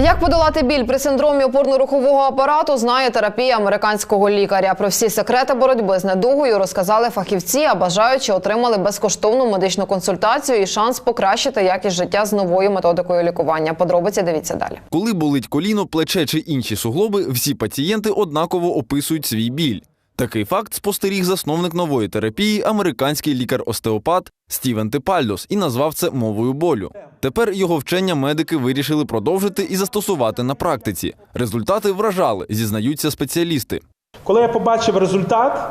Як подолати біль при синдромі опорно-рухового апарату, знає терапія американського лікаря. Про всі секрети боротьби з недугою розказали фахівці, а бажаючі отримали безкоштовну медичну консультацію і шанс покращити якість життя з новою методикою лікування. Подробиці дивіться далі. Коли болить коліно, плече чи інші суглоби, всі пацієнти однаково описують свій біль. Такий факт спостеріг засновник нової терапії, американський лікар-остеопат Стівен Тепальдос, і назвав це мовою болю. Тепер його вчення медики вирішили продовжити і застосувати на практиці. Результати вражали, зізнаються спеціалісти. Коли я побачив результат,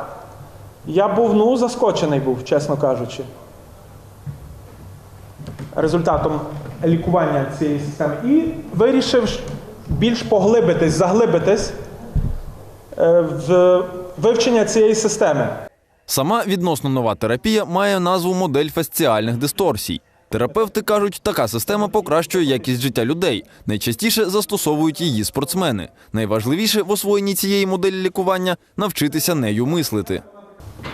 я був ну, заскочений був, чесно кажучи. Результатом лікування цієї системи. І вирішив більш поглибитись, заглибитись е, в вивчення цієї системи. Сама відносно нова терапія має назву модель фасціальних дисторсій. Терапевти кажуть, така система покращує якість життя людей. Найчастіше застосовують її спортсмени. Найважливіше в освоєнні цієї моделі лікування навчитися нею мислити.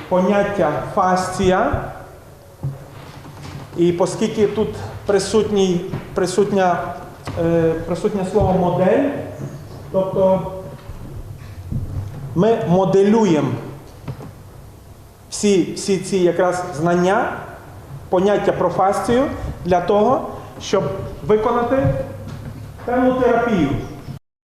поняття фасція. І оскільки тут присутній, присутня, е, присутнє слово модель, тобто ми моделюємо всі, всі ці якраз знання, поняття про фасцію для того, щоб виконати певну терапію.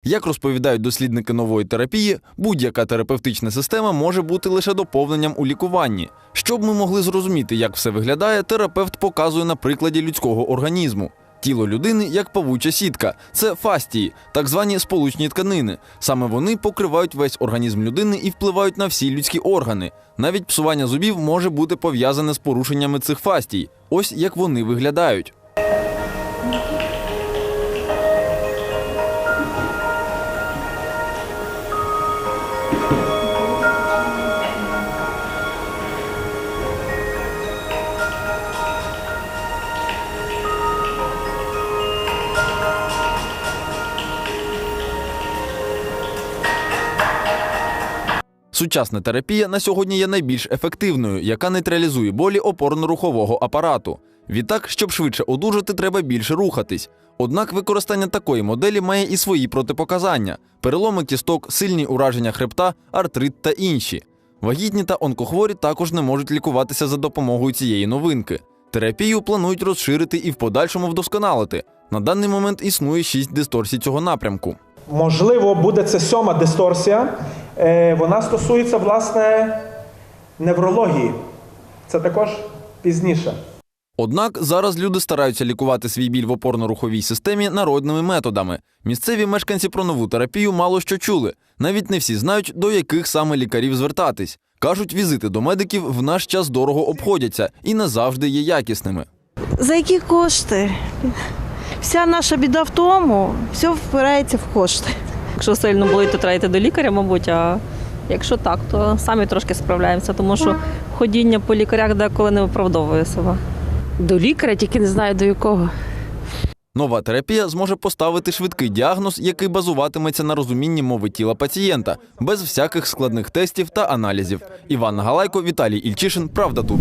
Як розповідають дослідники нової терапії, будь-яка терапевтична система може бути лише доповненням у лікуванні. Щоб ми могли зрозуміти, як все виглядає, терапевт показує на прикладі людського організму. Тіло людини як павуча сітка, це фастії, так звані сполучні тканини. Саме вони покривають весь організм людини і впливають на всі людські органи. Навіть псування зубів може бути пов'язане з порушеннями цих фастій. Ось як вони виглядають. Сучасна терапія на сьогодні є найбільш ефективною, яка нейтралізує болі опорно-рухового апарату. Відтак, щоб швидше одужати, треба більше рухатись. Однак використання такої моделі має і свої протипоказання: переломи кісток, сильні ураження хребта, артрит та інші. Вагітні та онкохворі також не можуть лікуватися за допомогою цієї новинки. Терапію планують розширити і в подальшому вдосконалити. На даний момент існує шість дисторсій цього напрямку. Можливо, буде це сьома дисторсія. Е, Вона стосується, власне, неврології. Це також пізніше. Однак зараз люди стараються лікувати свій біль в опорно-руховій системі народними методами. Місцеві мешканці про нову терапію мало що чули. Навіть не всі знають, до яких саме лікарів звертатись. Кажуть, візити до медиків в наш час дорого обходяться і не завжди є якісними. За які кошти? Вся наша біда в тому, все впирається в кошти. Якщо сильно болить, то треба йти до лікаря, мабуть. А якщо так, то самі трошки справляємося, тому що ходіння по лікарях деколи не виправдовує себе. До лікаря, тільки не знаю до якого. Нова терапія зможе поставити швидкий діагноз, який базуватиметься на розумінні мови тіла пацієнта, без всяких складних тестів та аналізів. Іван Галайко, Віталій Ільчишин. Правда тут.